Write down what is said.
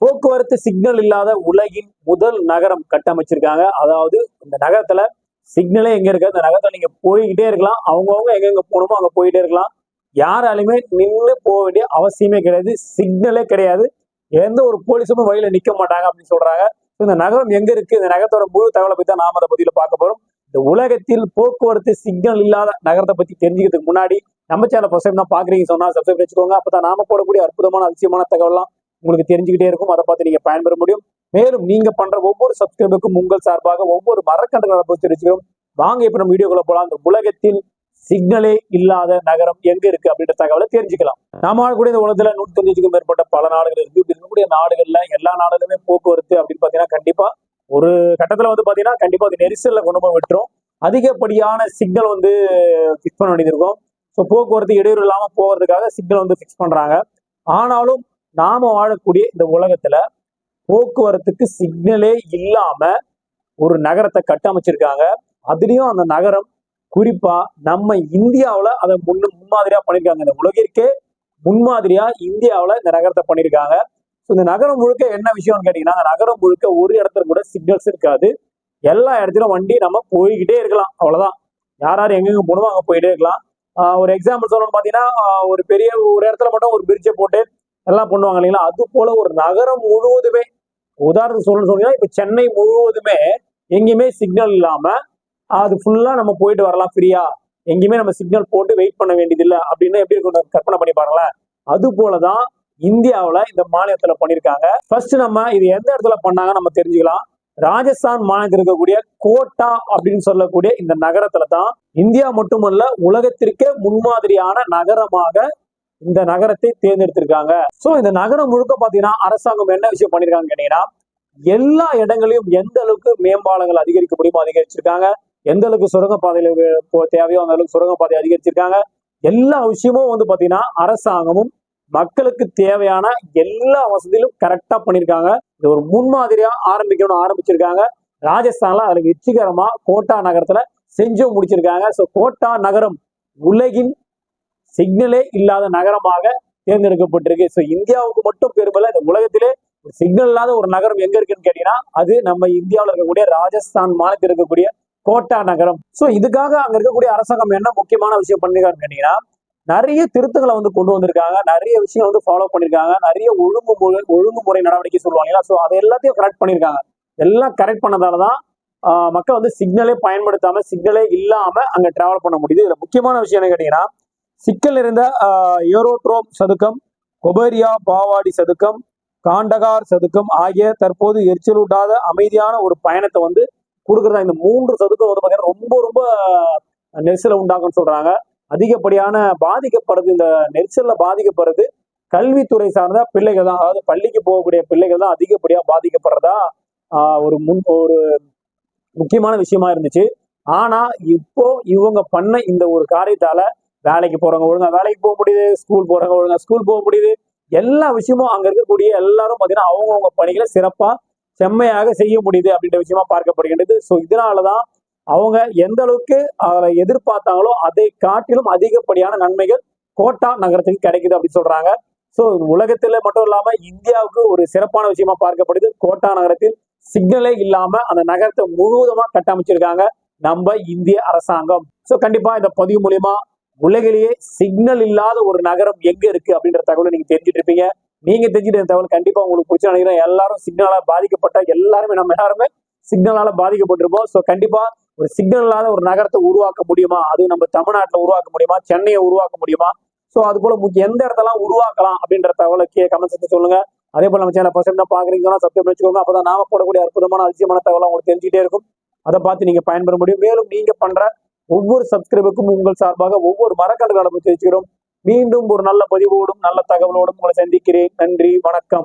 போக்குவரத்து சிக்னல் இல்லாத உலகின் முதல் நகரம் கட்டமைச்சிருக்காங்க. அதாவது இந்த நகரத்துல சிக்னலே எங்க இருக்கு? அந்த நகரத்துல நீங்க போய்கிட்டே இருக்கலாம். அவங்கவுங்க எங்கெங்க போகணுமோ அங்க போயிட்டே இருக்கலாம். யாராலுமே நின்று போக வேண்டிய அவசியமே கிடையாது. சிக்னலே கிடையாது. எந்த ஒரு போலீஸும் வழியில நிக்க மாட்டாங்க அப்படின்னு சொல்றாங்க. இந்த நகரம் எங்க இருக்கு? இந்த நகரத்தோட முழு தகவலை பத்தி தான் நாம அதை பத்தியில பார்க்க போறோம். இந்த உலகத்தில் போக்குவரத்து சிக்னல் இல்லாத நகரத்தை பத்தி தெரிஞ்சுக்கிறதுக்கு முன்னாடி நம்ம சேனல் ஃபர்ஸ்ட் டைம் தான் பாக்குறீங்க சொன்னா சப்ஸ்கிரைப் வச்சுக்கோங்க அப்பதான் நாம போடக்கூடிய அற்புதமான அதிசயமான தகவல்லாம் உங்களுக்கு தெரிஞ்சுக்கிட்டே இருக்கும். அதை பார்த்து நீங்க பயன்பெற முடியும். மேலும் நீங்க பண்ற ஒவ்வொரு சப்ஸ்கிரைபருக்கும் உங்கள் சார்பாக ஒவ்வொரு மரக்கன்றுகளை பற்றி தெரிஞ்சுக்கிறோம் வாங்க இப்ப நம்ம வீடியோக்குள்ள போலாம். அந்த உலகத்தில் சிக்னலே இல்லாத நகரம் எங்க இருக்கு அப்படின்ற தகவலை தெரிஞ்சுக்கலாம். நாம கூட இந்த உலகத்துல நூத்தி தொண்ணூறுக்கும் மேற்பட்ட பல நாடுகள் இருக்கு. இப்படி இருக்கக்கூடிய நாடுகள்ல எல்லா நாடுகளுமே போக்குவரத்து அப்படின்னு பாத்தீங்கன்னா கண்டிப்பா ஒரு கட்டத்துல வந்து பாத்தீங்கன்னா கண்டிப்பா அது நெரிசல்ல கொண்டு போய் விட்டுரும். அதிகப்படியான சிக்னல் வந்து ஃபிக்ஸ் பண்ண வேண்டியது இருக்கும். ஸோ போக்குவரத்து இடையூறு இல்லாமல் போகிறதுக்காக சிக்னல் வந்து ஃபிக்ஸ் பண்றாங்க. ஆனாலும் நாம வாழக்கூடிய இந்த உலகத்துல போக்குவரத்துக்கு சிக்னலே இல்லாம ஒரு நகரத்தை கட்டமைச்சிருக்காங்க. அதுலயும் அந்த நகரம் குறிப்பா நம்ம இந்தியாவில் அதை முன்னு முன்மாதிரியா பண்ணிருக்காங்க. இந்த உலகிற்கே முன்மாதிரியா இந்தியாவில் இந்த நகரத்தை பண்ணிருக்காங்க. ஸோ இந்த நகரம் முழுக்க என்ன விஷயம்னு கேட்டீங்கன்னா நகரம் முழுக்க ஒரு இடத்துல கூட சிக்னல்ஸ் இருக்காது. எல்லா இடத்துலயும் வண்டி நம்ம போய்கிட்டே இருக்கலாம். அவ்வளவுதான். யார் யார் எங்கெங்க போகணுமோ அங்க போயிட்டே இருக்கலாம். ஒரு எக்ஸாம்பிள் சொல்லணும்னு பாத்தீங்கன்னா ஒரு பெரிய ஒரு இடத்துல மட்டும் ஒரு பிரிட்ஜை போட்டு எல்லாம் பண்ணுவாங்க இல்லைங்களா? அது போல ஒரு நகரம் முழுவதுமே உதாரணத்துக்கு சொல்லணும்னு சொன்னீங்கன்னா இப்ப சென்னை முழுவதுமே எங்கேயுமே சிக்னல் இல்லாம அது ஃபுல்லா நம்ம போயிட்டு வரலாம் ஃப்ரீயா எங்கேயுமே நம்ம சிக்னல் போட்டு வெயிட் பண்ண வேண்டியதில்லை அப்படின்னு எப்படி இருக்கும் கற்பனை பண்ணி பாருங்களேன். அது போலதான் இந்தியாவில் இந்த மாநிலத்துல பண்ணிருக்காங்க ஃபர்ஸ்ட் நம்ம இது எந்த இடத்துல பண்ணாங்க நம்ம தெரிஞ்சுக்கலாம். ராஜஸ்தான் மாநிலத்தில் இருக்கக்கூடிய கோட்டா அப்படின்னு சொல்லக்கூடிய இந்த நகரத்துல தான் இந்தியா மட்டுமல்ல உலகத்திற்கே முன்மாதிரியான நகரமாக இந்த நகரத்தை தேர்ந்தெடுத்திருக்காங்க. சோ இந்த நகரம் முழுக்க பாத்தீங்கன்னா அரசாங்கம் என்ன விஷயம் பண்ணிருக்காங்க கேட்டீங்கன்னா எல்லா இடங்களையும் எந்த அளவுக்கு மேம்பாலங்கள் அதிகரிக்க முடியுமோ அதிகரிச்சிருக்காங்க. எந்த அளவுக்கு சுரங்கப்பாதையில போ- தேவையோ அந்த அளவுக்கு சுரங்கப்பாதை அதிகரிச்சிருக்காங்க. எல்லா விஷயமும் வந்து பாத்தீங்கன்னா அரசாங்கமும் மக்களுக்கு தேவையான எல்லா வசதியிலும் கரெக்டா பண்ணிருக்காங்க. இது ஒரு முன்மாதிரியா ஆரம்பிக்கணும்னு ஆரம்பிச்சிருக்காங்க. ராஜஸ்தான்ல அதுல வெற்றிகரமா கோட்டா நகரத்துல செஞ்சும் முடிச்சிருக்காங்க. ஸோ கோட்டா நகரம் உலகின் சிக்னலே இல்லாத நகரமாக தேர்ந்தெடுக்கப்பட்டிருக்கு. ஸோ இந்தியாவுக்கு மட்டும் பெருமல்ல இந்த உலகத்திலே சிக்னல் இல்லாத ஒரு நகரம் எங்க இருக்குன்னு கேட்டீங்கன்னா அது நம்ம இந்தியாவில் இருக்கக்கூடிய ராஜஸ்தான் மாநிலத்தில் இருக்கக்கூடிய கோட்டா நகரம். ஸோ இதுக்காக அங்க இருக்கக்கூடிய அரசாங்கம் என்ன முக்கியமான விஷயம் பண்ணிருக்காருன்னு கேட்டீங்கன்னா நிறைய திருத்தங்களை வந்து கொண்டு வந்திருக்காங்க. நிறைய விஷயம் வந்து ஃபாலோ பண்ணிருக்காங்க. நிறைய ஒழுங்குமுறை ஒழுங்குமுறை நடவடிக்கை சொல்லுவாங்க ஸோ அதை எல்லாத்தையும் கரெக்ட் பண்ணிருக்காங்க. எல்லாம் கரெக்ட் பண்ணதால தான் ஆஹ் மக்கள் வந்து சிக்னலே பயன்படுத்தாம சிக்னலே இல்லாம அங்க டிராவல் பண்ண முடியுது. இதுல முக்கியமான விஷயம் என்ன கேட்டீங்கன்னா சிக்கல் இருந்த யூரோட்ரோப் சதுக்கம் கொபேரியா பாவாடி சதுக்கம் காண்டகார் சதுக்கம் ஆகிய தற்போது எரிச்சலூட்டாத அமைதியான ஒரு பயணத்தை வந்து கொடுக்குறதா இந்த மூன்று சதுக்கம் வந்து பார்த்தீங்கன்னா ரொம்ப ரொம்ப நெரிசலை உண்டாகும்னு சொல்றாங்க. அதிகப்படியான பாதிக்கப்படுறது இந்த நெரிசலில் பாதிக்கப்படுறது கல்வித்துறை சார்ந்த பிள்ளைகள் தான். அதாவது பள்ளிக்கு போகக்கூடிய பிள்ளைகள் தான் அதிகப்படியா பாதிக்கப்படுறதா ஒரு முன் ஒரு முக்கியமான விஷயமா இருந்துச்சு. ஆனா இப்போ இவங்க பண்ண இந்த ஒரு காரியத்தால வேலைக்கு போறவங்க ஒழுங்கா வேலைக்கு போக முடியுது ஸ்கூல் போறவங்க ஒழுங்கா ஸ்கூல் போக முடியுது. எல்லா விஷயமும் அங்க இருக்கக்கூடிய எல்லாரும் பாத்தீங்கன்னா அவங்கவுங்க பணிகளை சிறப்பா செம்மையாக செய்ய முடியுது அப்படின்ற விஷயமா பார்க்கப்படுகின்றது. ஸோ இதனாலதான் அவங்க எந்த அளவுக்கு அதை எதிர்பார்த்தாங்களோ அதை காட்டிலும் அதிகப்படியான நன்மைகள் கோட்டா நகரத்துக்கு கிடைக்குது அப்படின்னு சொல்றாங்க. ஸோ உலகத்துல மட்டும் இல்லாம இந்தியாவுக்கு ஒரு சிறப்பான விஷயமா பார்க்கப்படுது. கோட்டா நகரத்தில் சிக்னலே இல்லாம அந்த நகரத்தை முழுவதுமா கட்டமைச்சிருக்காங்க நம்ம இந்திய அரசாங்கம். ஸோ கண்டிப்பா இந்த பதிவு மூலியமா உலகிலேயே சிக்னல் இல்லாத ஒரு நகரம் எங்க இருக்கு அப்படின்ற தகவலை நீங்க தெரிஞ்சுட்டு இருப்பீங்க. நீங்க தெரிஞ்சுட்டு தகவல் கண்டிப்பா உங்களுக்கு பிடிச்ச நினைக்கிறேன். எல்லாரும் சிக்னலால பாதிக்கப்பட்ட எல்லாருமே நம்ம எல்லாருமே சிக்னலால பாதிக்கப்பட்டிருப்போம். ஸோ கண்டிப்பா ஒரு சிக்னல் இல்லாத ஒரு நகரத்தை உருவாக்க முடியுமா? அது நம்ம தமிழ்நாட்டில் உருவாக்க முடியுமா? சென்னையை உருவாக்க முடியுமா? ஸோ அது போல முக்கிய எந்த இடத்தெல்லாம் உருவாக்கலாம் அப்படின்ற தகவலை கே கமெண்ட்ஸ் சொல்லுங்க. அதே போல நம்ம சேனல் ஃபர்ஸ்ட் தான் பாக்குறீங்கன்னா சப்ஸ்கிரைப் வச்சுக்கோங்க. அப்பதான் நாம போடக்கூடிய அற்புதமான அதிசயமான தகவலை உங்களுக்கு தெரிஞ்சுட்டே இருக்கும். அதை பார்த்து நீங்க பயன்பெற முடியும். மேலும் நீங்க பண்ற ஒவ்வொரு சப்ஸ்கிரைபருக்கும் உங்கள் சார்பாக ஒவ்வொரு மரக்கண்டுகளை காலமும் வச்சுக்கிறோம். மீண்டும் ஒரு நல்ல பதிவோடும் நல்ல தகவலோடும் உங்களை சந்திக்கிறேன். நன்றி வணக்கம்.